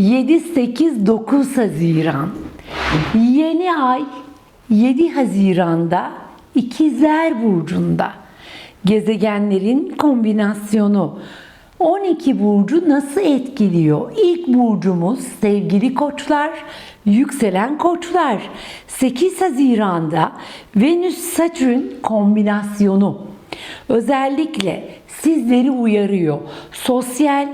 7, 8, 9 Haziran. Yeni ay 7 Haziran'da İkizler Burcu'nda. Gezegenlerin kombinasyonu 12 burcu nasıl etkiliyor? İlk burcumuz sevgili koçlar, yükselen koçlar. 8 Haziran'da Venüs-Satürn kombinasyonu. Özellikle sizleri uyarıyor. Sosyal,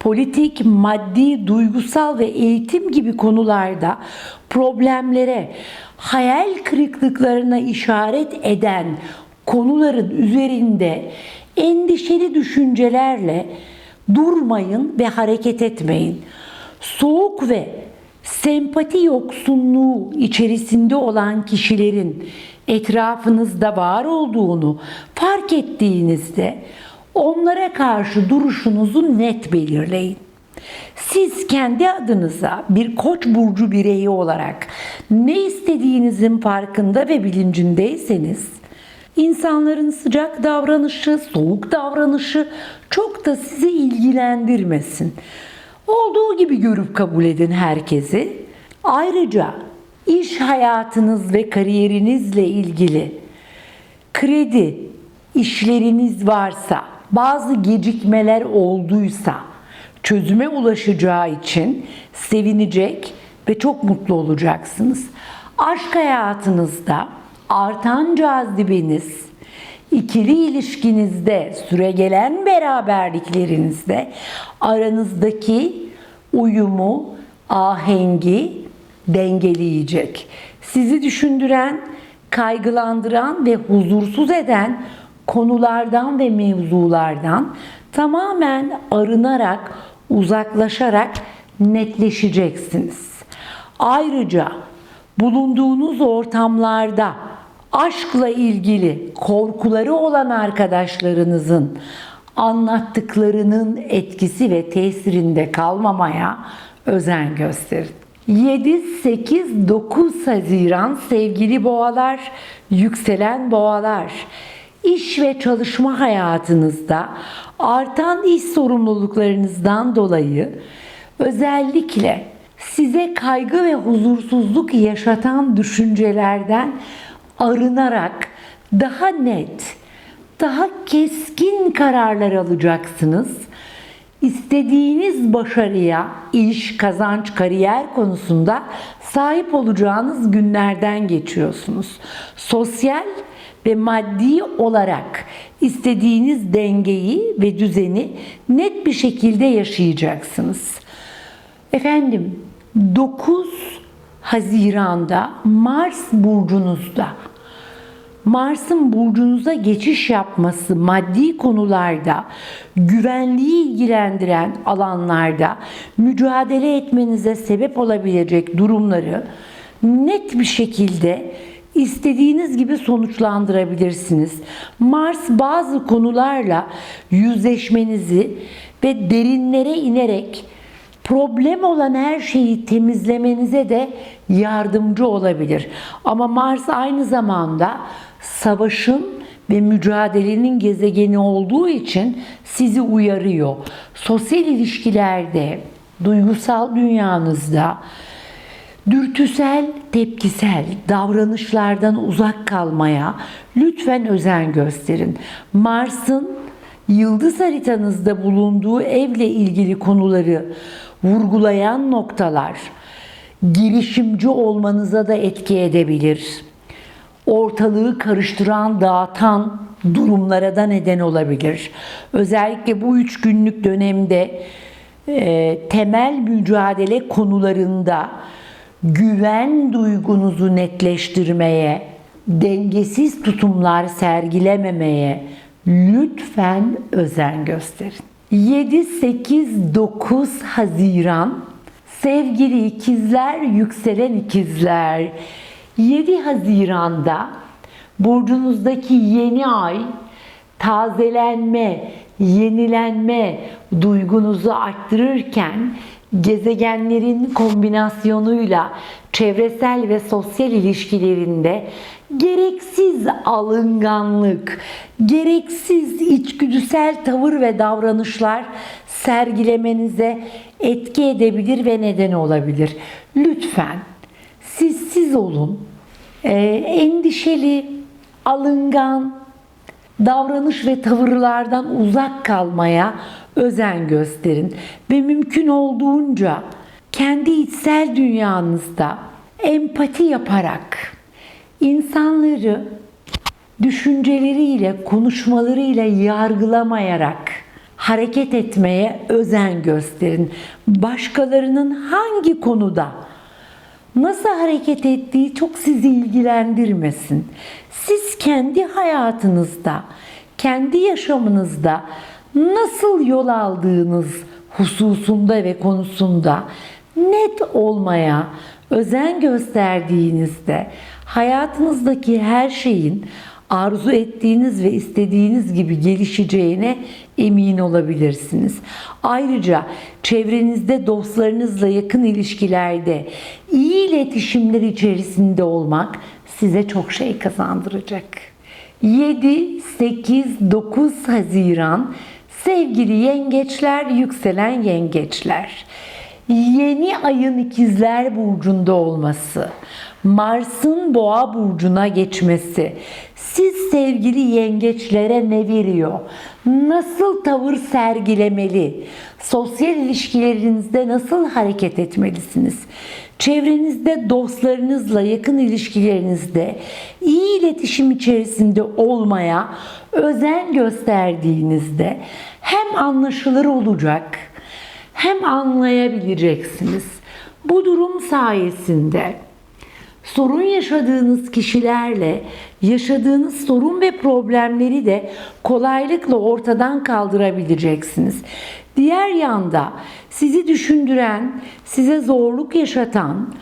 politik, maddi, duygusal ve eğitim gibi konularda problemlere, hayal kırıklıklarına işaret eden konuların üzerinde endişeli düşüncelerle durmayın ve hareket etmeyin. Soğuk ve sempati yoksunluğu içerisinde olan kişilerin etrafınızda var olduğunu fark ettiğinizde onlara karşı duruşunuzu net belirleyin. Siz kendi adınıza bir koç burcu bireyi olarak ne istediğinizin farkında ve bilincindeyseniz insanların sıcak davranışı, soğuk davranışı çok da sizi ilgilendirmesin. Olduğu gibi görüp kabul edin herkesi. Ayrıca iş hayatınız ve kariyerinizle ilgili kredi işleriniz varsa, bazı gecikmeler olduysa çözüme ulaşacağı için sevinecek ve çok mutlu olacaksınız. Aşk hayatınızda artan cazibeniz, ikili ilişkinizde, süregelen beraberliklerinizde aranızdaki uyumu, ahengi dengeleyecek. Sizi düşündüren, kaygılandıran ve huzursuz eden konulardan ve mevzulardan tamamen arınarak, uzaklaşarak netleşeceksiniz. Ayrıca bulunduğunuz ortamlarda aşkla ilgili korkuları olan arkadaşlarınızın anlattıklarının etkisi ve tesirinde kalmamaya özen gösterin. 7, 8, 9 Haziran sevgili boğalar, yükselen boğalar. İş ve çalışma hayatınızda artan iş sorumluluklarınızdan dolayı özellikle size kaygı ve huzursuzluk yaşatan düşüncelerden arınarak daha net, daha keskin kararlar alacaksınız. İstediğiniz başarıya, iş, kazanç, kariyer konusunda sahip olacağınız günlerden geçiyorsunuz. Sosyal ve maddi olarak istediğiniz dengeyi ve düzeni net bir şekilde yaşayacaksınız. Efendim 9 Haziran'da Mars burcunuzda Mars'ın burcunuza geçiş yapması maddi konularda, güvenliği ilgilendiren alanlarda mücadele etmenize sebep olabilecek durumları net bir şekilde istediğiniz gibi sonuçlandırabilirsiniz. Mars bazı konularla yüzleşmenizi ve derinlere inerek problem olan her şeyi temizlemenize de yardımcı olabilir. Ama Mars aynı zamanda savaşın ve mücadelenin gezegeni olduğu için sizi uyarıyor. Sosyal ilişkilerde, duygusal dünyanızda dürtüsel, tepkisel davranışlardan uzak kalmaya lütfen özen gösterin. Mars'ın yıldız haritanızda bulunduğu evle ilgili konuları vurgulayan noktalar girişimci olmanıza da etki edebilir. Ortalığı karıştıran, dağıtan durumlara da neden olabilir. Özellikle bu üç günlük dönemde e, temel mücadele konularında güven duygunuzu netleştirmeye, dengesiz tutumlar sergilememeye lütfen özen gösterin. 7, 8, 9 Haziran sevgili ikizler, yükselen ikizler 7 Haziran'da burcunuzdaki yeni ay tazelenme, yenilenme duygunuzu arttırırken gezegenlerin kombinasyonuyla çevresel ve sosyal ilişkilerinde gereksiz alınganlık, gereksiz içgüdüsel tavır ve davranışlar sergilemenize etki edebilir ve neden olabilir. Lütfen siz siz olun. Ee, endişeli, alıngan, davranış ve tavırlardan uzak kalmaya özen gösterin ve mümkün olduğunca kendi içsel dünyanızda empati yaparak insanları düşünceleriyle, konuşmalarıyla yargılamayarak hareket etmeye özen gösterin. Başkalarının hangi konuda nasıl hareket ettiği çok sizi ilgilendirmesin. Siz kendi hayatınızda, kendi yaşamınızda nasıl yol aldığınız hususunda ve konusunda net olmaya özen gösterdiğinizde hayatınızdaki her şeyin arzu ettiğiniz ve istediğiniz gibi gelişeceğine emin olabilirsiniz. Ayrıca çevrenizde dostlarınızla yakın ilişkilerde iyi iletişimler içerisinde olmak size çok şey kazandıracak. 7, 8, 9 Haziran sevgili yengeçler, yükselen yengeçler. Yeni ayın ikizler burcunda olması, Mars'ın boğa burcuna geçmesi siz sevgili yengeçlere ne veriyor? Nasıl tavır sergilemeli? Sosyal ilişkilerinizde nasıl hareket etmelisiniz? Çevrenizde dostlarınızla yakın ilişkilerinizde iyi iletişim içerisinde olmaya özen gösterdiğinizde hem anlaşılır olacak hem anlayabileceksiniz. Bu durum sayesinde sorun yaşadığınız kişilerle yaşadığınız sorun ve problemleri de kolaylıkla ortadan kaldırabileceksiniz. Diğer yanda sizi düşündüren, size zorluk yaşatan,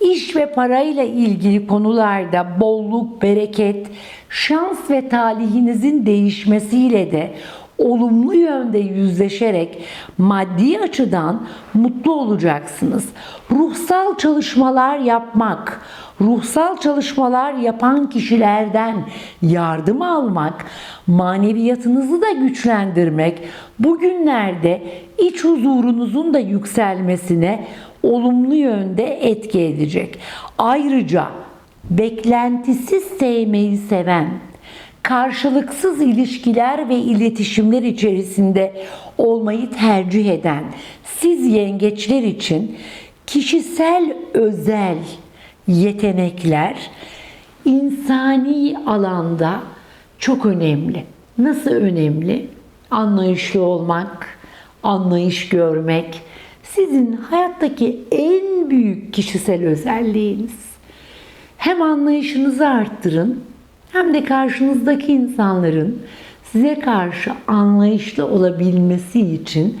iş ve parayla ilgili konularda bolluk, bereket, şans ve talihinizin değişmesiyle de olumlu yönde yüzleşerek maddi açıdan mutlu olacaksınız. Ruhsal çalışmalar yapmak, ruhsal çalışmalar yapan kişilerden yardım almak, maneviyatınızı da güçlendirmek bugünlerde iç huzurunuzun da yükselmesine olumlu yönde etki edecek. Ayrıca beklentisiz sevmeyi seven, karşılıksız ilişkiler ve iletişimler içerisinde olmayı tercih eden siz yengeçler için kişisel özel yetenekler insani alanda çok önemli. Nasıl önemli? Anlayışlı olmak, anlayış görmek sizin hayattaki en büyük kişisel özelliğiniz. Hem anlayışınızı arttırın hem de karşınızdaki insanların size karşı anlayışlı olabilmesi için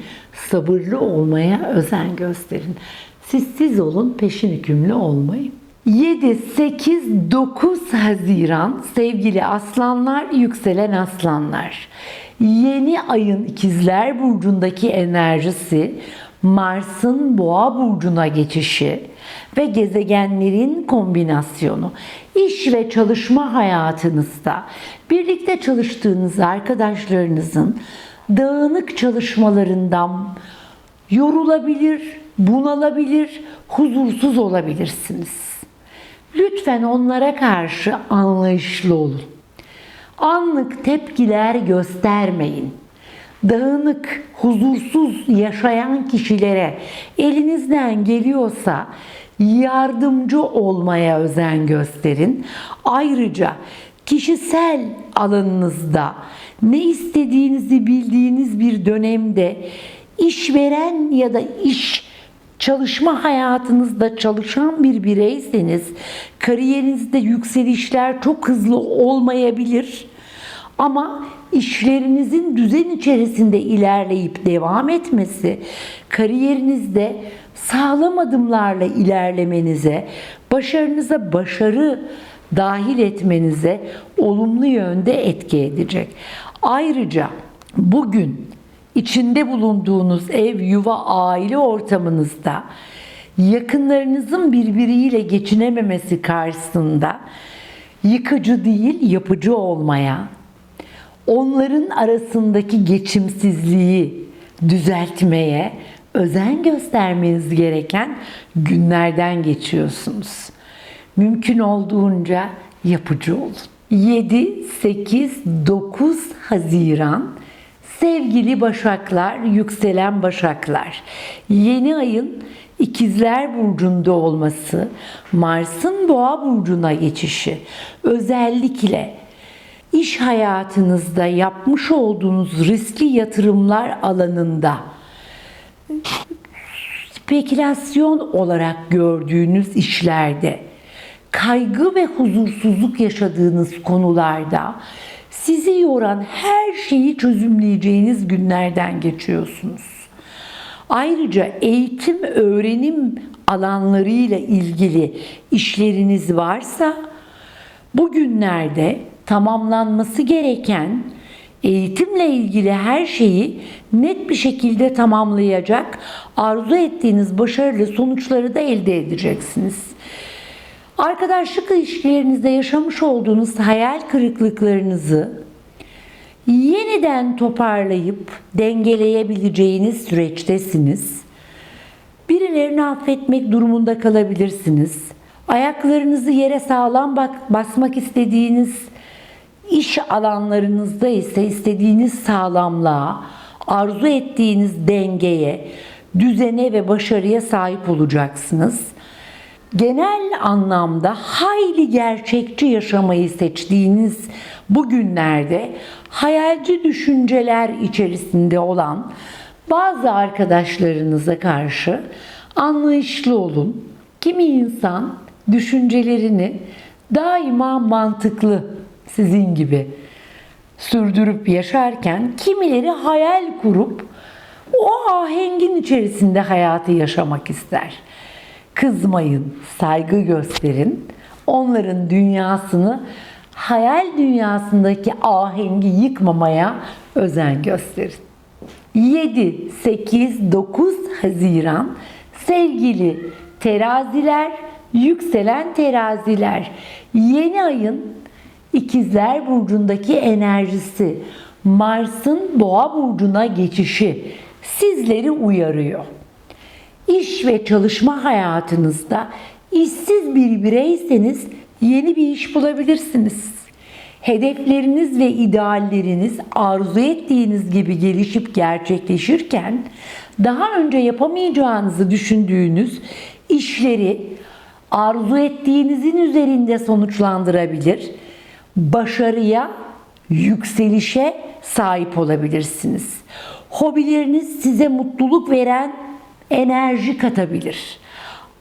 sabırlı olmaya özen gösterin. Siz siz olun, peşin hükümlü olmayın. 7, 8, 9 Haziran sevgili aslanlar, yükselen aslanlar. Yeni ayın ikizler burcundaki enerjisi Mars'ın boğa burcuna geçişi ve gezegenlerin kombinasyonu iş ve çalışma hayatınızda birlikte çalıştığınız arkadaşlarınızın dağınık çalışmalarından yorulabilir, bunalabilir, huzursuz olabilirsiniz. Lütfen onlara karşı anlayışlı olun. Anlık tepkiler göstermeyin. Dağınık, huzursuz yaşayan kişilere elinizden geliyorsa yardımcı olmaya özen gösterin. Ayrıca kişisel alanınızda ne istediğinizi bildiğiniz bir dönemde işveren ya da iş çalışma hayatınızda çalışan bir bireyseniz kariyerinizde yükselişler çok hızlı olmayabilir. Ama işlerinizin düzen içerisinde ilerleyip devam etmesi, kariyerinizde sağlam adımlarla ilerlemenize, başarınıza başarı dahil etmenize olumlu yönde etki edecek. Ayrıca bugün içinde bulunduğunuz ev, yuva, aile ortamınızda yakınlarınızın birbiriyle geçinememesi karşısında yıkıcı değil, yapıcı olmaya, onların arasındaki geçimsizliği düzeltmeye özen göstermeniz gereken günlerden geçiyorsunuz. Mümkün olduğunca yapıcı olun. 7, 8, 9 Haziran Sevgili Başaklar, yükselen Başaklar. Yeni ayın İkizler Burcu'nda olması, Mars'ın Boğa Burcu'na geçişi, özellikle iş hayatınızda yapmış olduğunuz riskli yatırımlar alanında spekülasyon olarak gördüğünüz işlerde, kaygı ve huzursuzluk yaşadığınız konularda sizi yoran her şeyi çözümleyeceğiniz günlerden geçiyorsunuz. Ayrıca eğitim, öğrenim alanlarıyla ilgili işleriniz varsa bugünlerde tamamlanması gereken eğitimle ilgili her şeyi net bir şekilde tamamlayacak, arzu ettiğiniz başarılı sonuçları da elde edeceksiniz. Arkadaşlık ilişkilerinizde yaşamış olduğunuz hayal kırıklıklarınızı yeniden toparlayıp dengeleyebileceğiniz süreçtesiniz. Birilerini affetmek durumunda kalabilirsiniz. Ayaklarınızı yere sağlam basmak istediğiniz iş alanlarınızda ise istediğiniz sağlamlığa, arzu ettiğiniz dengeye, düzene ve başarıya sahip olacaksınız. Genel anlamda hayli gerçekçi yaşamayı seçtiğiniz bu günlerde hayalci düşünceler içerisinde olan bazı arkadaşlarınıza karşı anlayışlı olun. Kimi insan düşüncelerini daima mantıklı sizin gibi sürdürüp yaşarken kimileri hayal kurup o ahengin içerisinde hayatı yaşamak ister. Kızmayın, saygı gösterin. Onların dünyasını hayal dünyasındaki ahengi yıkmamaya özen gösterin. 7, 8, 9 Haziran sevgili teraziler, yükselen teraziler yeni ayın İkizler burcundaki enerjisi Mars'ın Boğa burcuna geçişi sizleri uyarıyor. İş ve çalışma hayatınızda işsiz bir bireyseniz yeni bir iş bulabilirsiniz. Hedefleriniz ve idealleriniz arzu ettiğiniz gibi gelişip gerçekleşirken daha önce yapamayacağınızı düşündüğünüz işleri arzu ettiğinizin üzerinde sonuçlandırabilir. Başarıya, yükselişe sahip olabilirsiniz. Hobileriniz size mutluluk veren enerji katabilir.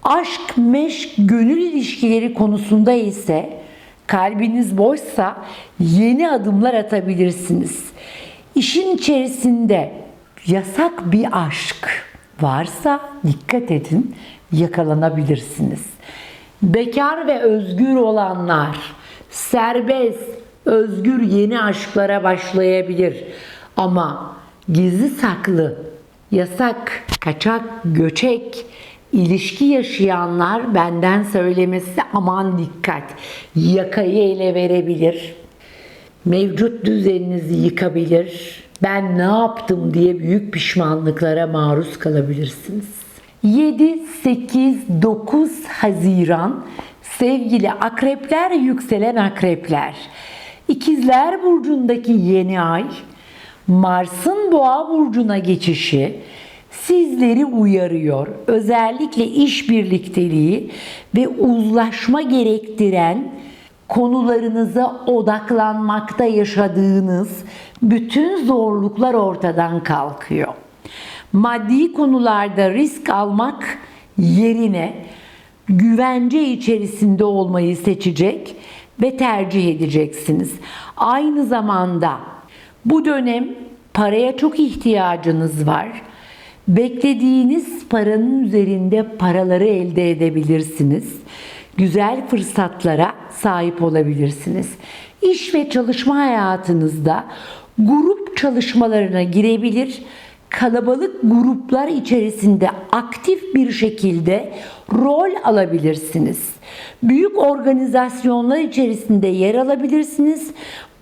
Aşk, meşk, gönül ilişkileri konusunda ise kalbiniz boşsa yeni adımlar atabilirsiniz. İşin içerisinde yasak bir aşk varsa dikkat edin yakalanabilirsiniz. Bekar ve özgür olanlar serbest, özgür yeni aşklara başlayabilir. Ama gizli saklı, yasak, kaçak, göçek, ilişki yaşayanlar benden söylemesi aman dikkat. Yakayı ele verebilir. Mevcut düzeninizi yıkabilir. Ben ne yaptım diye büyük pişmanlıklara maruz kalabilirsiniz. 7, 8, 9 Haziran sevgili akrepler, yükselen akrepler. İkizler burcundaki yeni ay Mars'ın Boğa burcuna geçişi sizleri uyarıyor. Özellikle iş birlikteliği ve uzlaşma gerektiren konularınıza odaklanmakta yaşadığınız bütün zorluklar ortadan kalkıyor. Maddi konularda risk almak yerine güvence içerisinde olmayı seçecek ve tercih edeceksiniz. Aynı zamanda bu dönem paraya çok ihtiyacınız var. Beklediğiniz paranın üzerinde paraları elde edebilirsiniz. Güzel fırsatlara sahip olabilirsiniz. İş ve çalışma hayatınızda grup çalışmalarına girebilir, kalabalık gruplar içerisinde aktif bir şekilde rol alabilirsiniz. Büyük organizasyonlar içerisinde yer alabilirsiniz.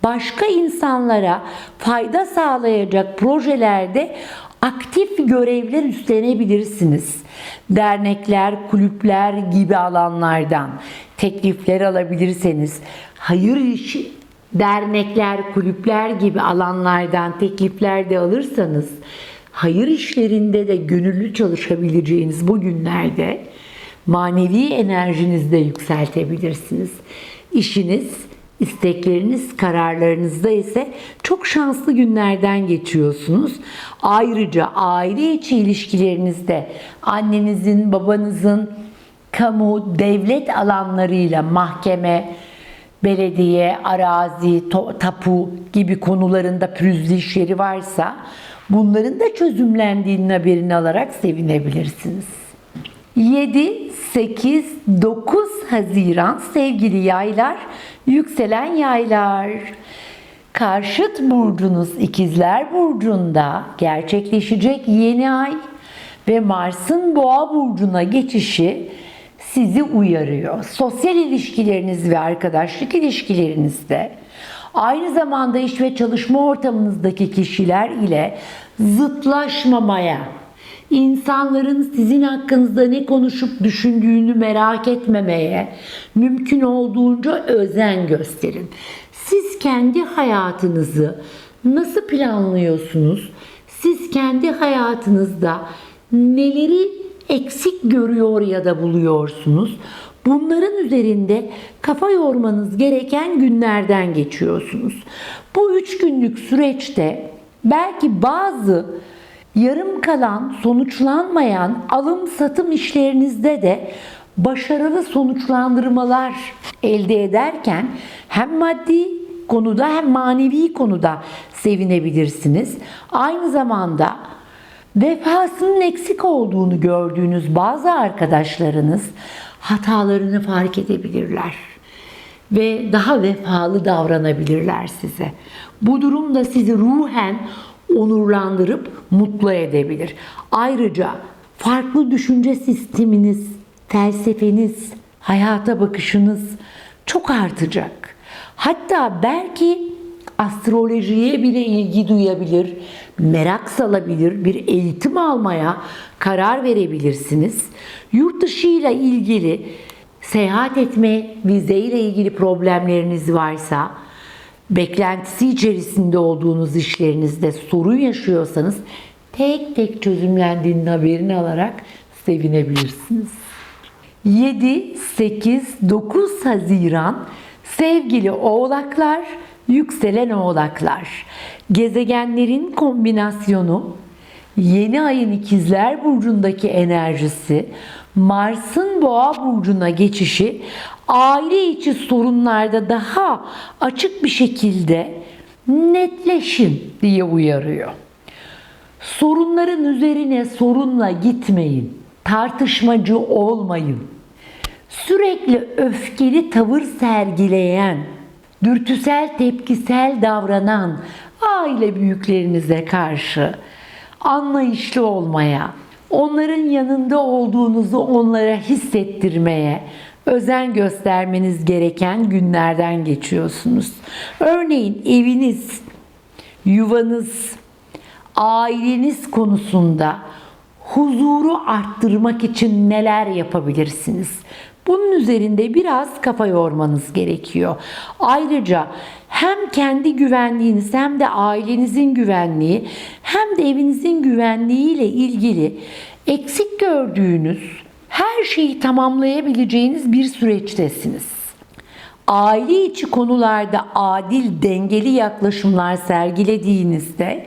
Başka insanlara fayda sağlayacak projelerde aktif görevler üstlenebilirsiniz. Dernekler, kulüpler gibi alanlardan teklifler alabilirseniz, hayır işi, dernekler, kulüpler gibi alanlardan teklifler de alırsanız, hayır işlerinde de gönüllü çalışabileceğiniz bu günlerde manevi enerjinizi de yükseltebilirsiniz. İşiniz, istekleriniz, kararlarınızda ise çok şanslı günlerden geçiyorsunuz. Ayrıca aile içi ilişkilerinizde annenizin, babanızın, kamu, devlet alanlarıyla mahkeme, belediye, arazi, tapu gibi konularında pürüzlü işleri varsa bunların da çözümlendiğinin haberini alarak sevinebilirsiniz. 7, 8, 9 Haziran sevgili yaylar, yükselen yaylar. Karşıt burcunuz ikizler burcunda gerçekleşecek yeni ay ve Mars'ın boğa burcuna geçişi sizi uyarıyor. Sosyal ilişkileriniz ve arkadaşlık ilişkilerinizde aynı zamanda iş ve çalışma ortamınızdaki kişiler ile zıtlaşmamaya, insanların sizin hakkınızda ne konuşup düşündüğünü merak etmemeye mümkün olduğunca özen gösterin. Siz kendi hayatınızı nasıl planlıyorsunuz? Siz kendi hayatınızda neleri eksik görüyor ya da buluyorsunuz? Bunların üzerinde kafa yormanız gereken günlerden geçiyorsunuz. Bu üç günlük süreçte belki bazı yarım kalan, sonuçlanmayan alım satım işlerinizde de başarılı sonuçlandırmalar elde ederken hem maddi konuda hem manevi konuda sevinebilirsiniz. Aynı zamanda vefasının eksik olduğunu gördüğünüz bazı arkadaşlarınız hatalarını fark edebilirler ve daha vefalı davranabilirler size. Bu durum da sizi ruhen onurlandırıp mutlu edebilir. Ayrıca farklı düşünce sisteminiz, felsefeniz, hayata bakışınız çok artacak. Hatta belki astrolojiye bile ilgi duyabilir, merak salabilir, bir eğitim almaya karar verebilirsiniz. Yurt dışı ile ilgili seyahat etme, vize ile ilgili problemleriniz varsa, beklentisi içerisinde olduğunuz işlerinizde sorun yaşıyorsanız tek tek çözümlendiğinin haberini alarak sevinebilirsiniz. 7, 8, 9 Haziran sevgili oğlaklar, yükselen oğlaklar. Gezegenlerin kombinasyonu, yeni ayın ikizler burcundaki enerjisi, Mars'ın boğa burcuna geçişi aile içi sorunlarda daha açık bir şekilde netleşin diye uyarıyor. Sorunların üzerine sorunla gitmeyin. Tartışmacı olmayın. Sürekli öfkeli tavır sergileyen, dürtüsel tepkisel davranan aile büyüklerinize karşı anlayışlı olmaya, onların yanında olduğunuzu onlara hissettirmeye özen göstermeniz gereken günlerden geçiyorsunuz. Örneğin eviniz, yuvanız, aileniz konusunda huzuru arttırmak için neler yapabilirsiniz? Bunun üzerinde biraz kafa yormanız gerekiyor. Ayrıca hem kendi güvenliğiniz hem de ailenizin güvenliği hem de evinizin güvenliği ile ilgili eksik gördüğünüz her şeyi tamamlayabileceğiniz bir süreçtesiniz. Aile içi konularda adil, dengeli yaklaşımlar sergilediğinizde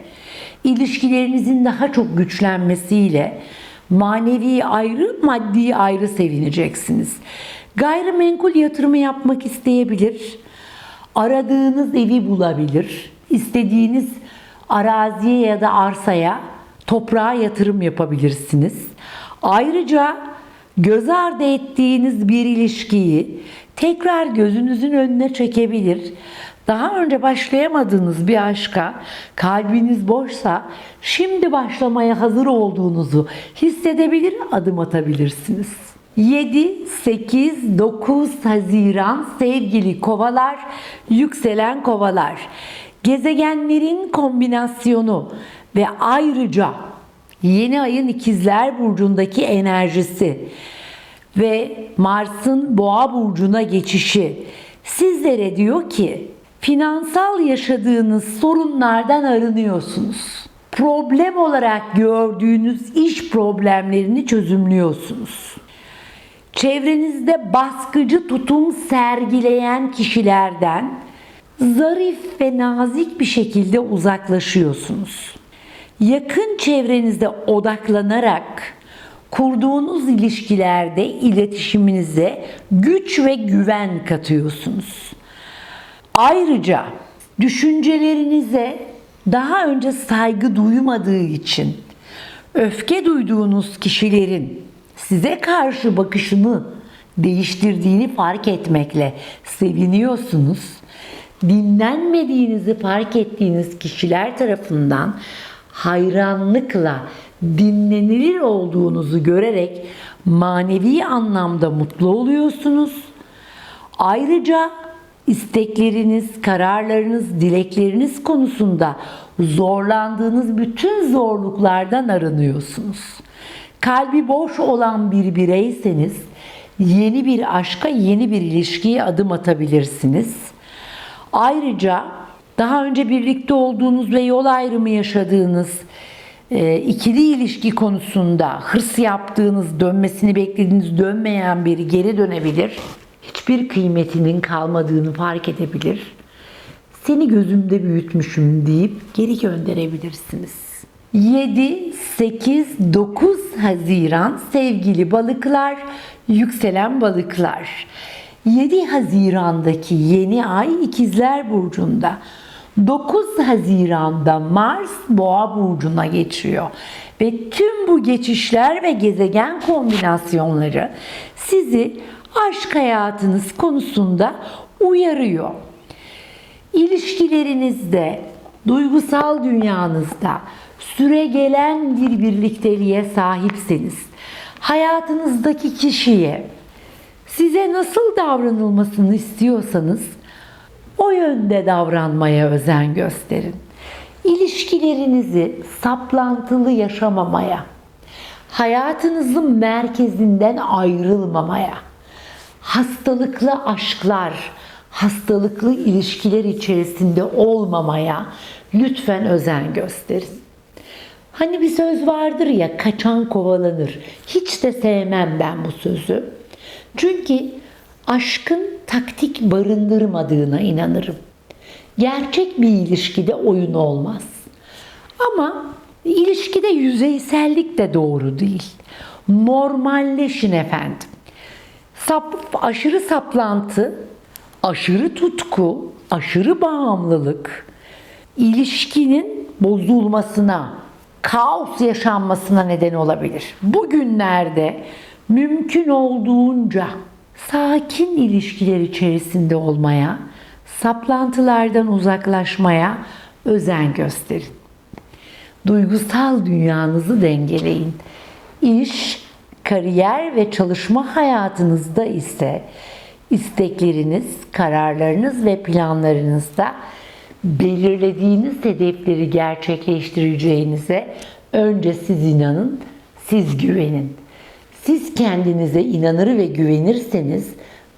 ilişkilerinizin daha çok güçlenmesiyle manevi ayrı, maddi ayrı sevineceksiniz. Gayrimenkul yatırımı yapmak isteyebilir. Aradığınız evi bulabilir. İstediğiniz araziye ya da arsaya, toprağa yatırım yapabilirsiniz. Ayrıca göz ardı ettiğiniz bir ilişkiyi tekrar gözünüzün önüne çekebilir. Daha önce başlayamadığınız bir aşka kalbiniz boşsa şimdi başlamaya hazır olduğunuzu hissedebilir, adım atabilirsiniz. 7, 8, 9 Haziran sevgili kovalar, yükselen kovalar. Gezegenlerin kombinasyonu ve ayrıca yeni ayın ikizler burcundaki enerjisi ve Mars'ın boğa burcuna geçişi sizlere diyor ki finansal yaşadığınız sorunlardan arınıyorsunuz. Problem olarak gördüğünüz iş problemlerini çözümlüyorsunuz. Çevrenizde baskıcı tutum sergileyen kişilerden zarif ve nazik bir şekilde uzaklaşıyorsunuz. Yakın çevrenizde odaklanarak kurduğunuz ilişkilerde iletişiminize güç ve güven katıyorsunuz. Ayrıca düşüncelerinize daha önce saygı duymadığı için öfke duyduğunuz kişilerin size karşı bakışını değiştirdiğini fark etmekle seviniyorsunuz. Dinlenmediğinizi fark ettiğiniz kişiler tarafından hayranlıkla dinlenilir olduğunuzu görerek manevi anlamda mutlu oluyorsunuz. Ayrıca istekleriniz, kararlarınız, dilekleriniz konusunda zorlandığınız bütün zorluklardan arınıyorsunuz. Kalbi boş olan bir bireyseniz yeni bir aşka, yeni bir ilişkiye adım atabilirsiniz. Ayrıca daha önce birlikte olduğunuz ve yol ayrımı yaşadığınız e, ikili ilişki konusunda hırs yaptığınız, dönmesini beklediğiniz dönmeyen biri geri dönebilir. Hiçbir kıymetinin kalmadığını fark edebilir. Seni gözümde büyütmüşüm deyip geri gönderebilirsiniz. 7, 8, 9 Haziran sevgili balıklar, yükselen balıklar. 7 Haziran'daki yeni ay ikizler burcunda. 9 Haziran'da Mars Boğa burcuna geçiyor. Ve tüm bu geçişler ve gezegen kombinasyonları sizi aşk hayatınız konusunda uyarıyor. İlişkilerinizde, duygusal dünyanızda süre gelen bir birlikteliğe sahipseniz, hayatınızdaki kişiye size nasıl davranılmasını istiyorsanız o yönde davranmaya özen gösterin. İlişkilerinizi saplantılı yaşamamaya, hayatınızın merkezinden ayrılmamaya, hastalıklı aşklar, hastalıklı ilişkiler içerisinde olmamaya lütfen özen gösterin. Hani bir söz vardır ya kaçan kovalanır. Hiç de sevmem ben bu sözü. Çünkü aşkın taktik barındırmadığına inanırım. Gerçek bir ilişkide oyun olmaz. Ama ilişkide yüzeysellik de doğru değil. Normalleşin efendim. Sap, aşırı saplantı, aşırı tutku, aşırı bağımlılık ilişkinin bozulmasına, kaos yaşanmasına neden olabilir. Bugünlerde mümkün olduğunca sakin ilişkiler içerisinde olmaya, saplantılardan uzaklaşmaya özen gösterin. Duygusal dünyanızı dengeleyin. İş, kariyer ve çalışma hayatınızda ise istekleriniz, kararlarınız ve planlarınızda belirlediğiniz hedefleri gerçekleştireceğinize önce siz inanın, siz güvenin. Siz kendinize inanır ve güvenirseniz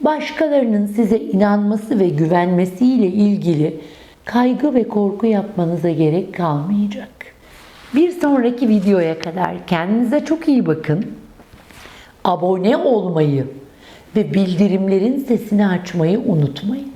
başkalarının size inanması ve güvenmesiyle ilgili kaygı ve korku yapmanıza gerek kalmayacak. Bir sonraki videoya kadar kendinize çok iyi bakın. Abone olmayı ve bildirimlerin sesini açmayı unutmayın.